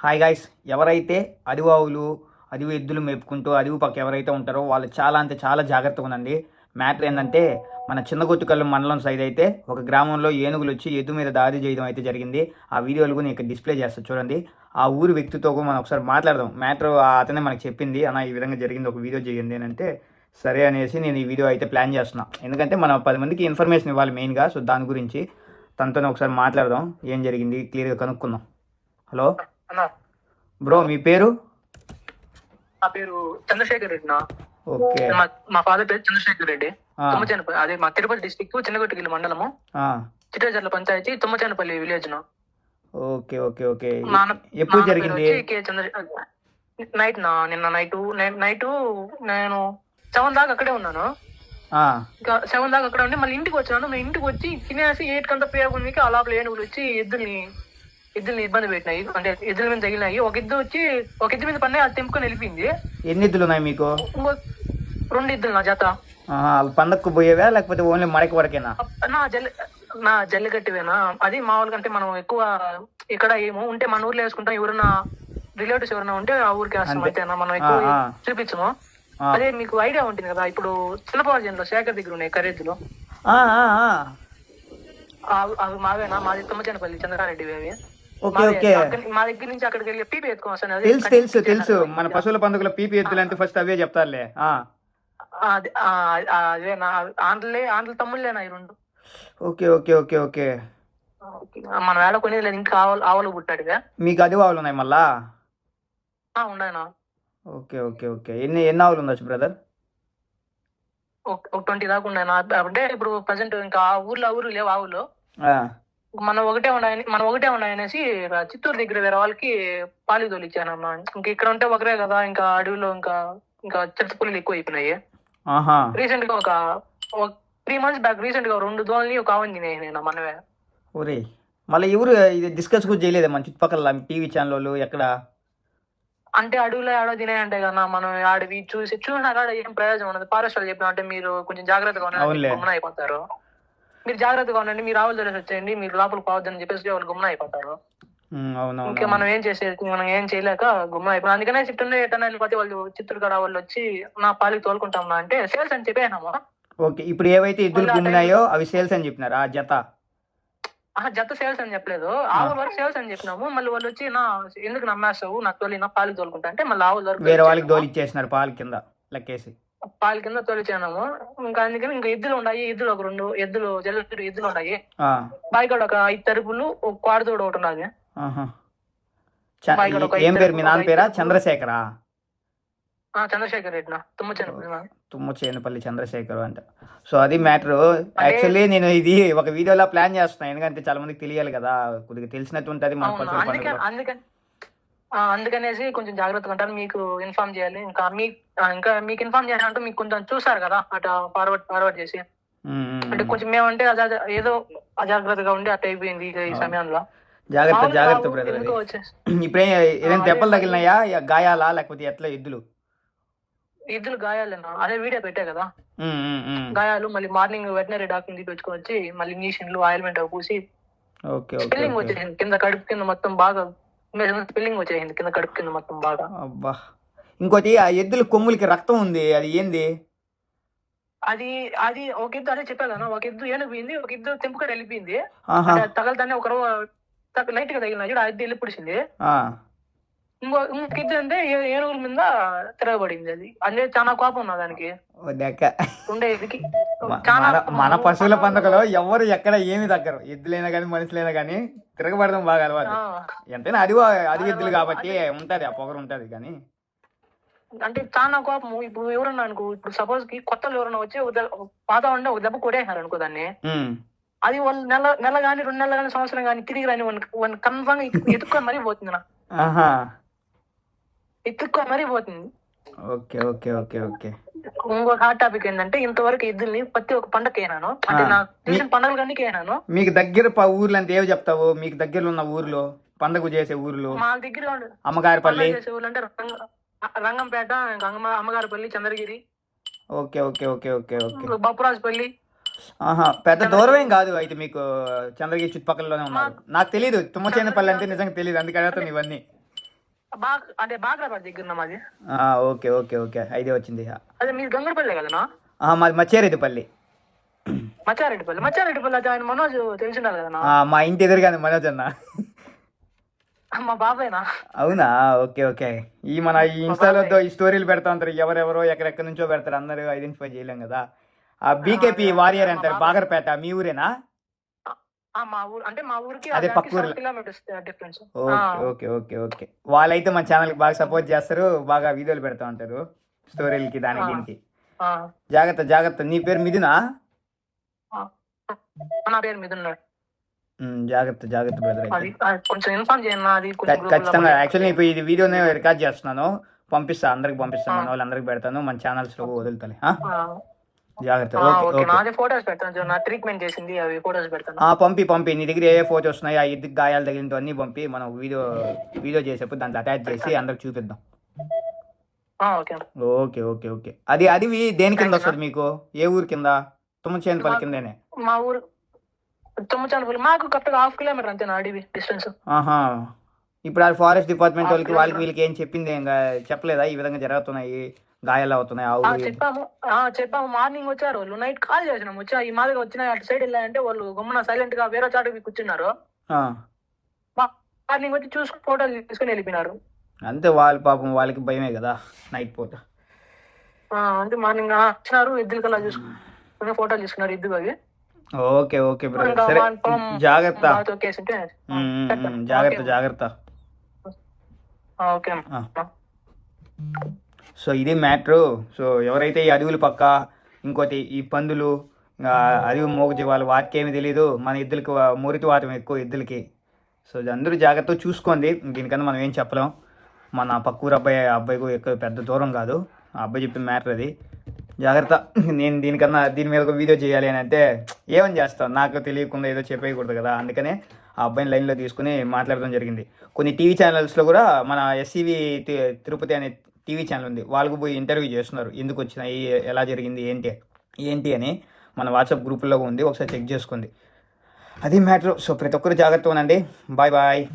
Hi guys ఎవరైతే అరివావులు ఆవులు ఎద్దులు మేపుకుంటూ అదివు పక్క ఎవరైతే ఉంటారో వాళ్ళు చాలా అంటే చాలా జాగ్రత్తగా ఉండండి. మ్యాటర్ ఏంటంటే మన చిన్న చిన్నగొట్టుకల్లు మండలం సైడ్ అయితే ఒక గ్రామంలో ఏనుగులు వచ్చి ఎద్దు మీద దాడి చేయడం అయితే జరిగింది. ఆ వీడియోలు కూడా నేను ఇక్కడ డిస్ప్లే చేస్తా చూడండి. ఆ ఊరి వ్యక్తితో మనం ఒకసారి మాట్లాడదాం. మ్యాటర్ అతనే మనకు చెప్పింది అన్న ఈ విధంగా జరిగింది ఒక వీడియో చేయండి ఏంటంటే అంటే సరే అనేసి నేను ఈ వీడియో అయితే ప్లాన్ చేస్తున్నా. ఎందుకంటే మనం పది మందికి ఇన్ఫర్మేషన్ ఇవ్వాలి మెయిన్గా సో దాని గురించి తనతోనే ఒకసారి మాట్లాడదాం ఏం జరిగింది క్లియర్గా కనుక్కుందాం. హలో? అన్న. బ్రో మీ పేరు? నా పేరు చంద్రశేఖర్ రెడ్డి నా ఓకే. మా మా ఫాదర్ పేరు చంద్రశేఖర్ రెడ్డి. ఆ, తుమ్మచేనపల్లి అదే మా తిరుపతి డిస్టిక్ చిన్నగొట్టుగిల్లి మండలము. ఆ, చిట్టాజర్ల పంచాయతీ తుమ్మచేనపల్లి విలేజ్ను ఓకే ఓకే ఓకే. నాన్న- ఎప్పుడు నాన్న పేరు జరిగింది? వచ్చి కే చంద్ర నైట్ నా నిన్న నైట్ నైట్ నేను సెవెన్ దాకా అక్కడే ఉన్నాను. ఆ, ఇంకా సెవెన్ దాకా అక్కడే ఉండి మళ్ళీ ఇంటికి వచ్చాను. నేను ఇంటికి వచ్చి తినేసి ఎయిట్ కంతా పేరు ఆ లోపల ఏనుగులు వచ్చి ఎద్దుల్ని ఎద్దుల్ని ఇబ్బంది పెట్టినాయి. అంటే ఎద్దుల మీద తగిలినాయి. ఒక ఎద్దు వచ్చి ఒక ఎద్దు మీద పడినాయి అది తెంపుకొని వెళ్ళిపోయింది. ఎన్ని ఎద్దులు ఉన్నాయి మీకు? ఇంకో రెండు ఎద్దులు నా జత. అవి పండక్కు పోయేవా? లేకపోతే ఓన్లీ మడక వరకేనా? నా జల్లి నా జల్లికట్టివేనా అది మామూలుగా అంటే మనం ఎక్కువ ఇక్కడ ఏమో ఉంటే మన ఊర్లో వేసుకుంటాం. ఎవరైనా రిలేటివ్స్ ఎవరైనా ఉంటే ఆ ఊరికి వేస్తాం. అంతే. అంతేనా? మనం ఎక్కువ ఆ, ఆ. చూపించము. అదే మీకు ఐడియా ఉంటుంది కదా ఇప్పుడు చిన్నపాజన్లో శేఖర్ దగ్గర ఉన్నాయి ఖరీదులు ఆ, ఆ, ఆ. ఆ- అవి మావేనా? మాది తుమ్మచనపల్లి చంద్రారెడ్డి అవి. ఓకే. ఓకే. మా దగ్గర నుంచి అక్కడికి వెళ్ళి పీపీ ఎత్తుకొని వస్తాను తెలుసు తెలుసు తెలుసు. మన పశువుల పండుగలో పీపీ ఎద్దులు అంటే ఫస్ట్ అవే చెప్తారులే. ఆ, అది- ఆ, ఆ, అదే నా ఆంధ్రలే ఆంధ్ర తమ్ముళ్ళేనా ఈ రెండు. Okay okay okay okay. మన వేళ కొనేది లేదు. ఇంకా ఆవులు ఆవులు పుట్టాడుగా మీకు అది ఆవులు ఉన్నాయి మళ్ళా? ఉండేనా ఓకే ఓకే ఓకే. ఎన్ని ఎన్ని ఆవులు ఉండొచ్చు బ్రదర్? ఒక ట్వంటీ దాకా ఉన్నాయి నా. అంటే ఇప్పుడు ప్రజెంట్ ఇంకా ఆ ఊర్లో ఊరు లేవు ఆవులు. మనం ఒకటే ఉన్నాయని మనం ఒకటే ఉన్నాయనేసి చిత్తూరు దగ్గర వేరే వాళ్ళకి పాలు తోలిచ్చాను అన్న ఇంకా ఇక్కడ ఉంటే ఒకరే కదా ఇంకా అడవిలో ఇంకా ఇంకా చెత్త పుల్లలు ఎక్కువ అయిపోయినాయి రీసెంట్గా ఒక త్రీ మంత్స్ బ్యాక్ రీసెంట్గా రెండు దోల్ని ఒక ఆవుని తినేసి నేను మనమే. ఒరే మళ్ళీ ఎవరు ఇది డిస్కస్ కూడా చేయలేదా మన చుట్టుపక్కల టీవీ ఛానల్ వాళ్ళు ఎక్కడ? అంటే అడవిలో ఆడో తినేయంటే కదా మనం ఆడవి చూసి చూసినా కాడ ఏం ప్రయోజనం ఉండదు. ఫారెస్ట్ వాళ్ళు చెప్పిన అంటే మీరు కొంచెం జాగ్రత్తగా గుమ్మన అయిపోతారు. మీరు జాగ్రత్తగా ఉండండి మీరు ఆవులు తెలిసి వచ్చేయండి మీరు లోపలికి పోవద్దని చెప్పేసి వాళ్ళు గుమ్మన అయిపోతారు. ఇంకా మనం ఏం చేసేది మనం ఏం చేయలేక గుమ్మ అయిపోయినా అందుకనే చిట్టూరు ఎటన్నా వెళ్ళిపోతే వాళ్ళు చిత్తూరు కాడ వాళ్ళు వచ్చి నా పాలికి తోలుకుంటాం అంటే సేల్స్ అని చెప్పేనాము ఓకే ఇప్పుడు ఏవైతే ఆ గుమ్మినాయో అవి సేల్స్ అని చెప్పినారా? ఆ జత? ఆ జత సేల్స్ అని చెప్పలేదు. ఆవుల వరకు సేల్స్ అని చెప్పినాము. మళ్ళీ వాళ్ళు వచ్చి నా ఎందుకు నమ్మేస్తావు? నాకు తోలి నా పాలికి తోలుకుంటా. అంటే మళ్ళీ ఆవుల వరకు వేరే వాళ్ళకి ఇచ్చేసినారు పాల కింద లెక్కేసి. పాల కింద తోలిచాము ఇంకా అందుకని ఇంకా ఎద్దులు ఉన్నాయి ఎద్దులు ఒక రెండు ఎద్దులు జల్లు ఎద్దులు ఉన్నాయి. బాయికాడ ఒక ఐదు తరుపులు ఒక కోడతోడు ఒకటి ఉన్నది. ఏం పేరు మీ నాన్న పేరా? చంద్రశేఖరా? ఆ చంద్రశేఖర్ రెడ్డి నా తుమ్మచన తుమ్మ చేనుపల్లి చంద్రశేఖర్ అంట. సో అది మ్యాటర్. యాక్చువల్లీ నేను ఇది ఒక వీడియోలో ప్లాన్ చేస్తున్నాను ఎందుకంటే చాలా మందికి తెలియాలి కదా. కొద్దిగా తెలిసినట్టు ఉంటుంది మన అందుకని అందుకనేసి కొంచెం జాగ్రత్తగా ఉంటారు మీకు ఇన్ఫార్మ్ చేయాలి. ఇంకా మీ ఇంకా మీకు ఇన్ఫార్మ్ చేయాలంటే మీకు కొంచెం చూసారు కదా అట్లా ఫార్వర్డ్ ఫార్వర్డ్ చేసి. అంటే. కొంచెం మేమంటే ఏదో అజాగ్రత్తగా ఉండి అట్ట అయిపోయింది ఈ. సమయంలో. జాగ్రత్త జాగ్రత్త బ్రదర్ ఇప్పుడే ఏదైనా దెబ్బలు. తగిలినాయా? గాయాలా? లేకపోతే ఎట్లా ఎద్దులు? ఎద్దులు గాయాలేనా అదే వీడియో పెట్టా కదా. గాయాలు మళ్ళీ మార్నింగ్ వెటనరీ డాక్టర్ తీసుకొచ్చుకొని వచ్చి మళ్ళీ ఇంజక్షన్లు ఆయిల్మెంట్ పూసి స్పెల్లింగ్ వచ్చేసింది. కింద కడుపు కింద మొత్తం బాగా స్పెల్లింగ్ వచ్చేసింది కింద కడుపు కింద మొత్తం బాగా. అబ్బా. ఇంకోటి ఆ ఎద్దుల కొమ్ములకి రక్తం ఉంది అది ఏంది? అది అది ఒక ఎద్దు అదే చెప్పా కదా ఒక ఎద్దు ఏనుగు పోయింది ఒక ఎద్దు తెంపుకడ వెళ్ళిపోయింది. తగలతానే ఒక లైట్గా తగిలిన ఆ ఎద్దు వెళ్ళి పుడిచింది. ఆ, ఇంకో ఇంకొక అంటే ఏనుగుల మీద తిరగబడింది అది. అంటే చాలా కోపం ఉన్నది దానికి. ఉండే మన పశువుల పండుగలో ఎవరు ఎక్కడ ఏమి దగ్గర ఎద్దులైనా కానీ మనుషులైనా కానీ తిరగబడడం బాగా అలవాటు. ఎంతైనా అది అది ఎద్దులు కాబట్టి ఉంటది ఆ పొగరు ఉంటది కానీ. అంటే చాలా కోపము ఇప్పుడు ఎవరన్నా అనుకో ఇప్పుడు సపోజ్కి కొత్తలు ఎవరన్నా వచ్చి పాత ఉండే ఒక దెబ్బ కొట్టేసినారు అనుకో దాన్ని. అది వన్ నెల నెల గాని రెండు నెలలు కానీ సంవత్సరం కానీ తిరిగి రాని వన్ కన్ఫర్మ్ ఎత్తుకొని మరీ పోతుంది నా ఆహా ఎత్తుకొని మరీ పోతుంది ఓకే ఓకే ఓకే ఓకే. ఇంకో హాట్ టాపిక్ ఏంటంటే ఇంతవరకు ఎద్దుల్ని ప్రతి ఒక్క పండగకి అయినాను అంటే. నాకు తెలిసిన పండుగలు కానీ అయినాను మీకు దగ్గర ఊర్లు అంటే ఏవి చెప్తావు? మీకు దగ్గరలో ఉన్న ఊర్లో పండగ చేసే ఊర్లు మా దగ్గర అమ్మగారిపల్లి చేసే ఊళ్ళు అంటే రంగ- Rangampeta Ammagaripalli Chandragiri. Okay okay okay okay okay. Bappurajupalli. ఆహా పెద్ద దూరం ఏం కాదు అయితే మీకు చంద్రగిరి చుట్టుపక్కలలోనే ఉన్నారు. నాకు తెలియదు తుమ్మచేనపల్లి అంటే నిజంగా తెలియదు అందుకే అడుగుతాను ఇవన్నీ. అంటే బాగ్రాబాద్ దగ్గర మాది ఆ, ఓకే ఓకే ఓకే. ఐడియా వచ్చింది. అదే మీది గంగరపల్లి కదనా? మాది మచ్చేరెడ్డిపల్లి మచ్చారెడ్డిపల్లి మచ్చారెడ్డిపల్లి ఆయన మనోజ్ తెలిసిండాలి కదనా? మా ఇంటి ఎదురుగానే మనోజ్ అన్న. మా బాబాయ్నా అవునా? Okay okay. ఈ మన ఈ ఇన్స్టాలో ఈ స్టోరీలు పెడతా ఉంటారు. ఎవరెవరో ఎక్కడెక్కడి నుంచో పెడతారు. అందరూ ఐడెంటిఫై చేయలేం కదా. ఆ బీకేపీ వారియర్ అంటారు. బాగర్పేట. మీ ఊరేనా? మా ఊరు అంటే మా ఊరికి అదే పక్క ఊర్లో. Kilometres difference. Okay okay okay okay. వాళ్ళైతే మన ఛానల్కి బాగా సపోర్ట్ చేస్తారు బాగా వీడియోలు పెడతా ఉంటారు స్టోరీలకి దానికి. దీనికి. జాగ్రత్త జాగ్రత్త. నీ పేరు మిథునా? నా పేరు జాగ్రత్త జాగ్రత్త బ్రదర్ కొంచెం ఇన్ఫార్మ్ చేయండి ఖచ్చితంగా. యాక్చువల్లీ ఇప్పుడు ఇది వీడియోనే రికార్డ్ చేస్తున్నాను. పంపిస్తా అందరికి పంపిస్తాను వాళ్ళందరికి పెడతాను మన ఛానల్స్లో వదులుతాను జాగ్రత్త. నాదే ఫోటోస్ పెడతాను నా ట్రీట్మెంట్ చేసింది అవి ఫోటోస్ పెడతాను. ఆ, పంపి పంపి. నీ దగ్గర ఏ ఏ ఫోటోస్ ఉన్నాయి ఆ గాయాలు తగిలినవి అన్నీ పంపి. మనం వీడియో వీడియో చేసేప్పుడు దాంట్లో అటాచ్ చేసి అందరికి చూపిద్దాం. ఓకే. ఓకే ఓకే అది అది దేని కింద వస్తుంది మీకు? ఏ ఊరు కింద? తుమ్మచేనపల్లి కిందనే? మా ఊరు తుమ్మచానపల్లి. మాకు కరెక్ట్గా హాఫ్ కిలోమీటర్ అంతే అడవి డిస్టెన్స్ ఆహా. ఇప్పుడు ఆ ఫారెస్ట్ డిపార్ట్మెంట్ వాళ్ళకి వాళ్ళకి వీళ్ళకి ఏం చెప్పింది? చెప్పలేదా? ఈ విధంగా జరుగుతున్నాయి. గాయాలు అవుతున్నాయి ఆ ఆ, ఊరు చెప్పాము. ఆ, చెప్పాము. మార్నింగ్ వచ్చారు. వాళ్ళు నైట్ కాల్ చేసినాం. వచ్చి ఈ మాదిరిగా వచ్చిన అటు సైడ్ వెళ్ళాయంటే వాళ్ళు గమ్మున సైలెంట్గా వేరే చాటుకి కూర్చున్నారు. మార్నింగ్ వచ్చి చూసి ఫోటోలు తీసుకుని వెళ్ళిపోయినారు. అంతే వాళ్ళ పాపం వాళ్ళకి భయమే కదా నైట్ పూట. అంటే మార్నింగ్ వచ్చినారు. ఎద్దుల కల్లా చూసుకుని ఫోటోలు తీసుకున్నారు ఎద్దు అవి. Okay okay brother. సరే జాగ్రత్త. జాగ్రత్త. జాగ్రత్త. ఓకే. సో ఇది మ్యాట్రు. సో ఎవరైతే ఈ అడవుల పక్క ఇంకోటి ఈ పందులు ఇంకా అడవి మోగ వాటికి ఏమి తెలియదు మన ఇద్దరికి వా- మురికి వాతం ఎక్కువ ఇద్దరికి. సో అందరూ జాగ్రత్తగా చూసుకోండి. దీనికన్నా మనం ఏం చెప్పలేం. మన పక్కూరు అబ్బాయి ఆ అబ్బాయికి ఎక్కువ పెద్ద దూరం కాదు. ఆ అబ్బాయి చెప్పిన మ్యాటర్ అది. జాగ్రత్త. నేను దీనికన్నా దీని మీద ఒక వీడియో చేయాలి అని అంటే ఏమని చేస్తాను నాకు తెలియకుండా ఏదో చెప్పేయకూడదు కదా. అందుకనే ఆ అబ్బాయిని లైన్లో తీసుకుని మాట్లాడడం జరిగింది. కొన్ని టీవీ ఛానల్స్లో కూడా మన ఎస్సీవి తిరుపతి అనే టీవీ ఛానల్ ఉంది. వాళ్ళకు పోయి ఇంటర్వ్యూ చేస్తున్నారు. ఎందుకు వచ్చినాయి ఎలా జరిగింది ఏంటి ఏంటి అని మన వాట్సాప్ గ్రూపుల్లో ఉంది. ఒకసారి చెక్ చేసుకోండి అది మ్యాటర్. సో ప్రతి ఒక్కరు జాగ్రత్త ఉండండి. Bye bye.